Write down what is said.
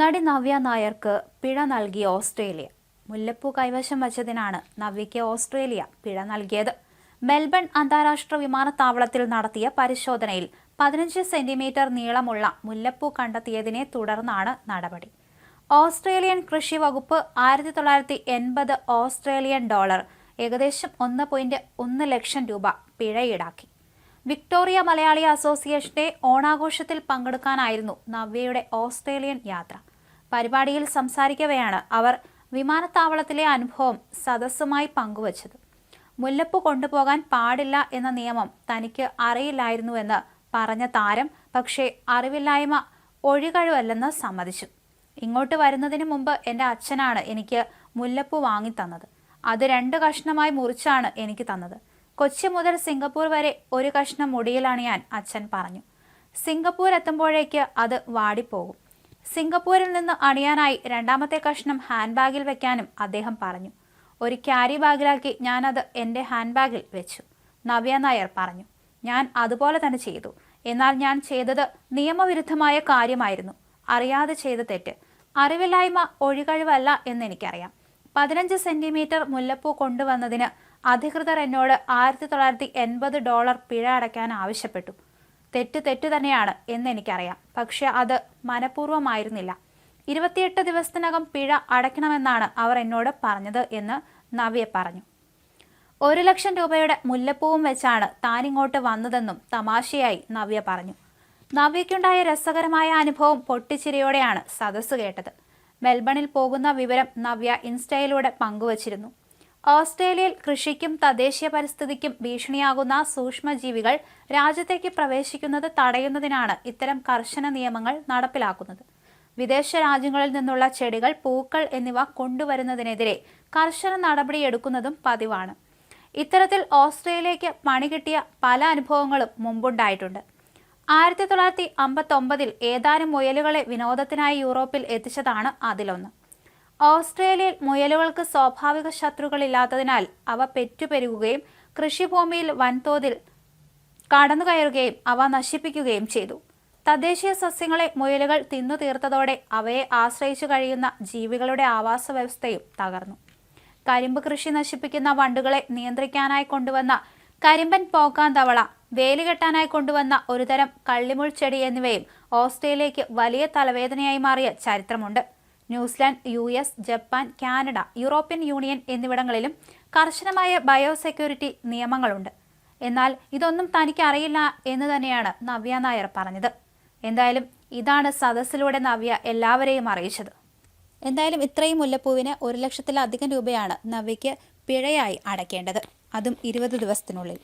നടി നവ്യ നായർക്ക് പിഴ നൽകി ഓസ്ട്രേലിയ. മുല്ലപ്പൂ കൈവശം വച്ചതിനാണ് നവ്യയ്ക്ക് ഓസ്ട്രേലിയ പിഴ നൽകിയത്. മെൽബൺ അന്താരാഷ്ട്ര വിമാനത്താവളത്തിൽ നടത്തിയ പരിശോധനയിൽ പതിനഞ്ച് സെന്റിമീറ്റർ നീളമുള്ള മുല്ലപ്പൂ കണ്ടെത്തിയതിനെ തുടർന്നാണ് നടപടി. ഓസ്ട്രേലിയൻ കൃഷി വകുപ്പ് ആയിരത്തി തൊള്ളായിരത്തി എൺപത് ഓസ്ട്രേലിയൻ ഡോളർ ഏകദേശം ഒന്ന് പോയിന്റ് ഒന്ന് ലക്ഷം രൂപ പിഴ ഈടാക്കി. വിക്ടോറിയ മലയാളി അസോസിയേഷന്റെ ഓണാഘോഷത്തിൽ പങ്കെടുക്കാനായിരുന്നു നവ്യയുടെ ഓസ്ട്രേലിയൻ യാത്ര. പരിപാടിയിൽ സംസാരിക്കവെയാണ് അവർ വിമാനത്താവളത്തിലെ അനുഭവം സദസ്സുമായി പങ്കുവച്ചത്. മുല്ലപ്പ് കൊണ്ടുപോകാൻ പാടില്ല എന്ന നിയമം തനിക്ക് അറിയില്ലായിരുന്നുവെന്ന് പറഞ്ഞ താരം പക്ഷേ അറിവില്ലായ്മ ഒഴികഴിവല്ലെന്ന് സമ്മതിച്ചു. ഇങ്ങോട്ട് വരുന്നതിന് മുമ്പ് എന്റെ അച്ഛനാണ് എനിക്ക് മുല്ലപ്പൂ വാങ്ങിത്തന്നത്. അത് രണ്ട് കഷ്ണമായി മുറിച്ചാണ് എനിക്ക് തന്നത്. കൊച്ചി മുതൽ സിംഗപ്പൂർ വരെ ഒരു കഷ്ണം മുടിയിലാണ് ഞാൻ അച്ഛൻ പറഞ്ഞു. സിംഗപ്പൂർ എത്തുമ്പോഴേക്ക് അത് വാടിപ്പോകും. സിംഗപ്പൂരിൽ നിന്ന് അണിയാനായി രണ്ടാമത്തെ കഷ്ണം ഹാൻഡ് ബാഗിൽ വെക്കാനും അദ്ദേഹം പറഞ്ഞു. ഒരു ക്യാരി ബാഗിലാക്കി ഞാനത് എന്റെ ഹാൻഡ് ബാഗിൽ വെച്ചു. നവ്യ നായർ പറഞ്ഞു. ഞാൻ അതുപോലെ തന്നെ ചെയ്തു. എന്നാൽ ഞാൻ ചെയ്തത് നിയമവിരുദ്ധമായ കാര്യമായിരുന്നു. അറിയാതെ ചെയ്ത തെറ്റ്. അറിവില്ലായ്മ ഒഴികഴിവല്ല എന്നെനിക്കറിയാം. പതിനഞ്ച് സെന്റിമീറ്റർ മുല്ലപ്പൂ കൊണ്ടുവന്നതിന് അധികൃതർ എന്നോട് ആയിരത്തി തൊള്ളായിരത്തി എൺപത് ഡോളർ പിഴ അടയ്ക്കാൻ ആവശ്യപ്പെട്ടു. തെറ്റ് തെറ്റ് തന്നെയാണ് എന്ന് എനിക്കറിയാം. പക്ഷെ അത് മനഃപൂർവമായിരുന്നില്ല. ഇരുപത്തിയെട്ട് ദിവസത്തിനകം പിഴ അടയ്ക്കണമെന്നാണ് അവർ എന്നോട് പറഞ്ഞത് എന്ന് നവ്യ പറഞ്ഞു. ഒരു ലക്ഷം രൂപയുടെ മുല്ലപ്പൂവും വെച്ചാണ് താനിങ്ങോട്ട് വന്നതെന്നും തമാശയായി നവ്യ പറഞ്ഞു. നവ്യയ്ക്കുണ്ടായ രസകരമായ അനുഭവം പൊട്ടിച്ചിരിയോടെയാണ് സദസ്സ് കേട്ടത്. മെൽബണിൽ പോകുന്ന വിവരം നവ്യ ഇൻസ്റ്റയിലൂടെ പങ്കുവച്ചിരുന്നു. ഓസ്ട്രേലിയയിൽ കൃഷിക്കും തദ്ദേശീയ പരിസ്ഥിതിക്കും ഭീഷണിയാകുന്ന സൂക്ഷ്മജീവികൾ രാജ്യത്തേക്ക് പ്രവേശിക്കുന്നത് തടയുന്നതിനാണ് ഇത്തരം കർശന നിയമങ്ങൾ നടപ്പിലാക്കുന്നത്. വിദേശ രാജ്യങ്ങളിൽ നിന്നുള്ള ചെടികൾ പൂക്കൾ എന്നിവ കൊണ്ടുവരുന്നതിനെതിരെ കർശന നടപടിയെടുക്കുന്നതും പതിവാണ്. ഇത്തരത്തിൽ ഓസ്ട്രേലിയയ്ക്ക് പണി കിട്ടിയ പല അനുഭവങ്ങളും മുമ്പുണ്ടായിട്ടുണ്ട്. ആയിരത്തി തൊള്ളായിരത്തി അമ്പത്തൊമ്പതിൽ ഏതാനും മുയലുകളെ വിനോദത്തിനായി യൂറോപ്പിൽ എത്തിച്ചതാണ് അതിലൊന്ന്. ഓസ്ട്രേലിയയിൽ മുയലുകൾക്ക് സ്വാഭാവിക ശത്രുക്കളില്ലാത്തതിനാൽ അവ പെറ്റുപെരുകുകയും കൃഷിഭൂമിയിൽ വൻതോതിൽ കടന്നുകയറുകയും അവ നശിപ്പിക്കുകയും ചെയ്തു. തദ്ദേശീയ സസ്യങ്ങളെ മുയലുകൾ തിന്നു തീർത്തതോടെ അവയെ ആശ്രയിച്ചു കഴിയുന്ന ജീവികളുടെ ആവാസ വ്യവസ്ഥയും തകർന്നു. കരിമ്പ് കൃഷി നശിപ്പിക്കുന്ന വണ്ടുകളെ നിയന്ത്രിക്കാനായി കൊണ്ടുവന്ന കരിമ്പൻ പോക്കാൻ തവള വേലികെട്ടാനായി കൊണ്ടുവന്ന ഒരുതരം കള്ളിമുൾ ചെടി എന്നിവയും ഓസ്ട്രേലിയയ്ക്ക് വലിയ തലവേദനയായി മാറിയ ചരിത്രമുണ്ട്. New Zealand U S Japan Canada European union എന്നിവിടങ്ങളിലും കർശനമായ ബയോസെക്യൂരിറ്റി നിയമങ്ങളുണ്ട്. എന്നാൽ ഇതൊന്നും തനിക്ക് അറിയില്ല എന്ന് തന്നെയാണ് നവ്യ നായർ പറഞ്ഞത്. എന്തായാലും ഇതാണ് സദസ്സിലൂടെ നവ്യ എല്ലാവരെയും അറിയിച്ചത്. എന്തായാലും ഇത്രയും മുല്ലപ്പൂവിന് ഒരു ലക്ഷത്തിലധികം രൂപയാണ് നവ്യയ്ക്ക് പിഴയായി അടയ്ക്കേണ്ടത്. അതും ഇരുപത് ദിവസത്തിനുള്ളിൽ.